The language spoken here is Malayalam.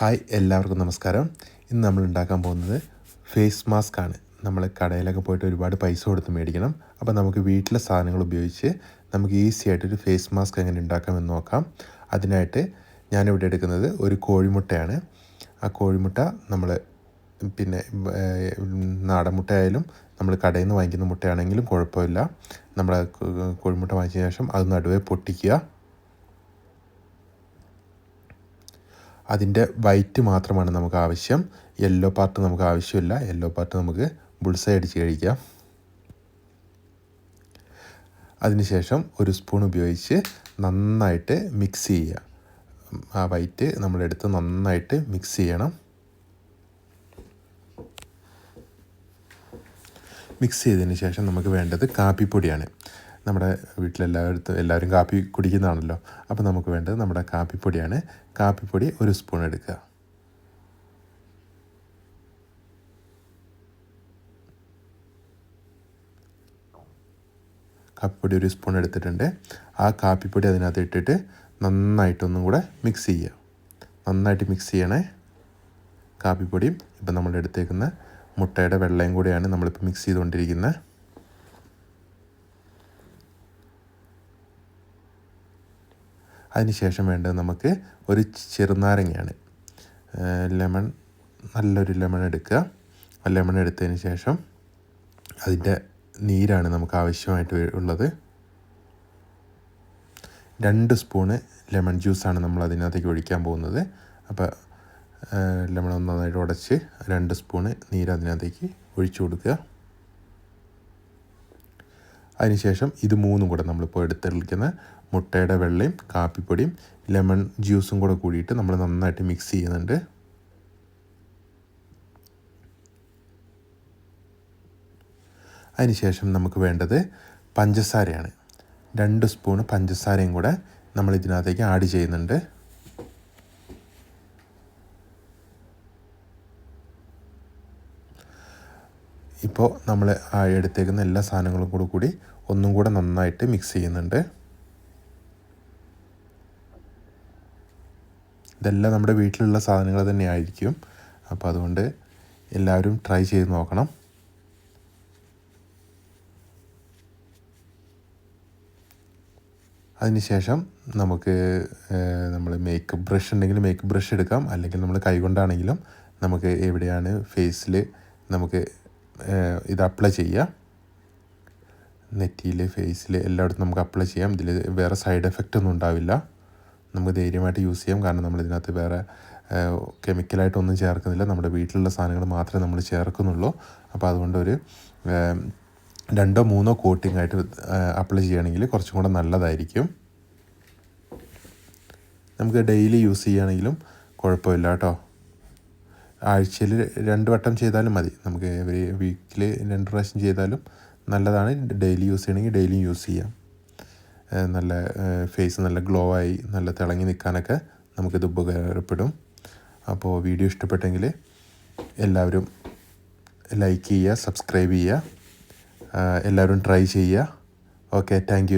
ഹായ് എല്ലാവർക്കും നമസ്കാരം. ഇന്ന് നമ്മൾ ഉണ്ടാക്കാൻ പോകുന്നത് ഫേസ് മാസ്ക് ആണ്. നമ്മൾ കടയിലൊക്കെ പോയിട്ട് ഒരുപാട് പൈസ കൊടുത്ത് മേടിക്കണം. അപ്പോൾ നമുക്ക് വീട്ടിലെ സാധനങ്ങൾ ഉപയോഗിച്ച് നമുക്ക് ഈസി ആയിട്ടൊരു ഫേസ് മാസ്ക് എങ്ങനെ ഉണ്ടാക്കാമെന്ന് നോക്കാം. അതിനായിട്ട് ഞാനിവിടെ എടുക്കുന്നത് ഒരു കോഴിമുട്ടയാണ്. ആ കോഴിമുട്ട നമ്മൾ പിന്നെ നാടൻ മുട്ടയായാലും നമ്മൾ കടയിൽ നിന്ന് വാങ്ങിക്കുന്ന മുട്ടയാണെങ്കിലും കുഴപ്പമില്ല. നമ്മൾ കോഴിമുട്ട വാങ്ങിച്ച ശേഷം അത് നടുവേ പൊട്ടിക്കുക. അതിന്റെ വൈറ്റ് മാത്രമാണ് നമുക്ക് ആവശ്യം. യെല്ലോ പാർട്ട് നമുക്ക് ആവശ്യമില്ല. യെല്ലോ പാർട്ട് നമുക്ക് ബുൾസൈ അടിച്ച് കഴിക്കാം. അതിനുശേഷം ഒരു സ്പൂൺ ഉപയോഗിച്ച് നന്നായിട്ട് മിക്സ് ചെയ്യുക. ആ വൈറ്റ് നമ്മളെടുത്ത് നന്നായിട്ട് മിക്സ് ചെയ്യണം. മിക്സ് ചെയ്തതിന് ശേഷം നമുക്ക് വേണ്ടത് കാപ്പിപ്പൊടിയാണ്. നമ്മുടെ വീട്ടിലെല്ലായിടത്തും എല്ലാവരും കാപ്പി കുടിക്കുന്നതാണല്ലോ. അപ്പോൾ നമുക്ക് വേണ്ടത് നമ്മുടെ കാപ്പിപ്പൊടിയാണ്. കാപ്പിപ്പൊടി ഒരു സ്പൂൺ എടുക്കുക. കാപ്പിപ്പൊടി ഒരു സ്പൂൺ എടുത്തിട്ടുണ്ട്. ആ കാപ്പിപ്പൊടി അതിനകത്ത് ഇട്ടിട്ട് നന്നായിട്ടൊന്നും കൂടെ മിക്സ് ചെയ്യുക. നന്നായിട്ട് മിക്സ് ചെയ്യണേ. കാപ്പിപ്പൊടിയും ഇപ്പം നമ്മൾ എടുത്തേക്കുന്ന മുട്ടയുടെ വെള്ളയും കൂടെയാണ് നമ്മളിപ്പോൾ മിക്സ് ചെയ്തുകൊണ്ടിരിക്കുന്നത്. അതിനുശേഷം വേണ്ടത് നമുക്ക് ഒരു ചെറുനാരങ്ങയാണ്. ലെമൺ നല്ലൊരു ലെമൺ എടുക്കുക. ആ ലെമൺ എടുത്തതിന് ശേഷം അതിന്റെ നീരാണ് നമുക്ക് ആവശ്യമായിട്ട് ഉള്ളത്. രണ്ട് സ്പൂണ് ലെമൺ ജ്യൂസാണ് നമ്മൾ അതിനകത്തേക്ക് ഒഴിക്കാൻ പോകുന്നത്. അപ്പോൾ ലെമൺ നന്നായിട്ട് ഉടച്ച് രണ്ട് സ്പൂണ് നീര് അതിനകത്തേക്ക് ഒഴിച്ചു കൊടുക്കുക. അതിനുശേഷം ഇത് മൂന്നും കൂടെ നമ്മളിപ്പോൾ എടുത്തെടുക്കുന്ന മുട്ടയുടെ വെള്ളയും കാപ്പിപ്പൊടിയും ലെമൺ ജ്യൂസും കൂടെ കൂടിയിട്ട് നമ്മൾ നന്നായിട്ട് മിക്സ് ചെയ്യുന്നുണ്ട്. അതിനുശേഷം നമുക്ക് വേണ്ടത് പഞ്ചസാരയാണ്. രണ്ട് സ്പൂൺ പഞ്ചസാരയും കൂടെ നമ്മൾ ഇതിനകത്തേക്ക് ആഡ് ചെയ്യുന്നുണ്ട്. ഇപ്പോൾ നമ്മൾ എടുത്തേക്കുന്ന എല്ലാ സാധനങ്ങളും കൂടെ കൂടി ഒന്നും കൂടെ നന്നായിട്ട് മിക്സ് ചെയ്യുന്നുണ്ട്. ഇതെല്ലാം നമ്മുടെ വീട്ടിലുള്ള സാധനങ്ങൾ തന്നെ ആയിരിക്കും അപ്പോൾ അതുകൊണ്ട് എല്ലാവരും ട്രൈ ചെയ്ത് നോക്കണം. അതിനുശേഷം നമുക്ക് നമ്മൾ മേക്കപ്പ് ബ്രഷ് ഉണ്ടെങ്കിൽ മേക്കപ്പ് ബ്രഷ് എടുക്കാം. അല്ലെങ്കിൽ നമ്മൾ കൈകൊണ്ടാണെങ്കിലും നമുക്ക് എവിടെയാണ് ഫേസിൽ നമുക്ക് ഇത് അപ്ലൈ ചെയ്യാം. നെറ്റിയിൽ ഫേസിൽ എല്ലായിടത്തും നമുക്ക് അപ്ലൈ ചെയ്യാം. ഇതിൽ വേറെ സൈഡ് എഫക്റ്റ് ഒന്നും ഉണ്ടാവില്ല. നമുക്ക് ധൈര്യമായിട്ട് യൂസ് ചെയ്യാം. കാരണം നമ്മൾ ഇതിനകത്ത് വേറെ കെമിക്കലായിട്ടൊന്നും ചേർക്കുന്നില്ല. നമ്മുടെ വീട്ടിലുള്ള സാധനങ്ങൾ മാത്രമേ നമ്മൾ ചേർക്കുന്നുള്ളൂ. അപ്പോൾ അതുകൊണ്ടൊരു രണ്ടോ മൂന്നോ കോട്ടിംഗ് ആയിട്ട് അപ്ലൈ ചെയ്യുകയാണെങ്കിൽ കുറച്ചും കൂടെ നല്ലതായിരിക്കും. നമുക്ക് ഡെയിലി യൂസ് ചെയ്യുകയാണെങ്കിലും കുഴപ്പമില്ല കേട്ടോ. ആഴ്ചയിൽ രണ്ട് വട്ടം ചെയ്താലും മതി. നമുക്ക് എവറി വീക്കിൽ രണ്ട് പ്രാവശ്യം ചെയ്താലും നല്ലതാണ്. ഡെയിലി യൂസ് ചെയ്യണമെങ്കിൽ ഡെയിലി യൂസ് ചെയ്യാം. നല്ല ഫേസ് നല്ല ഗ്ലോ ആയി നല്ല തിളങ്ങി നിൽക്കാനൊക്കെ നമുക്കിത് ഉപകാരപ്പെടും. അപ്പോൾ വീഡിയോ ഇഷ്ടപ്പെട്ടെങ്കിൽ എല്ലാവരും ലൈക്ക് ചെയ്യുക സബ്സ്ക്രൈബ് ചെയ്യുക. എല്ലാവരും ട്രൈ ചെയ്യുക. Okay thank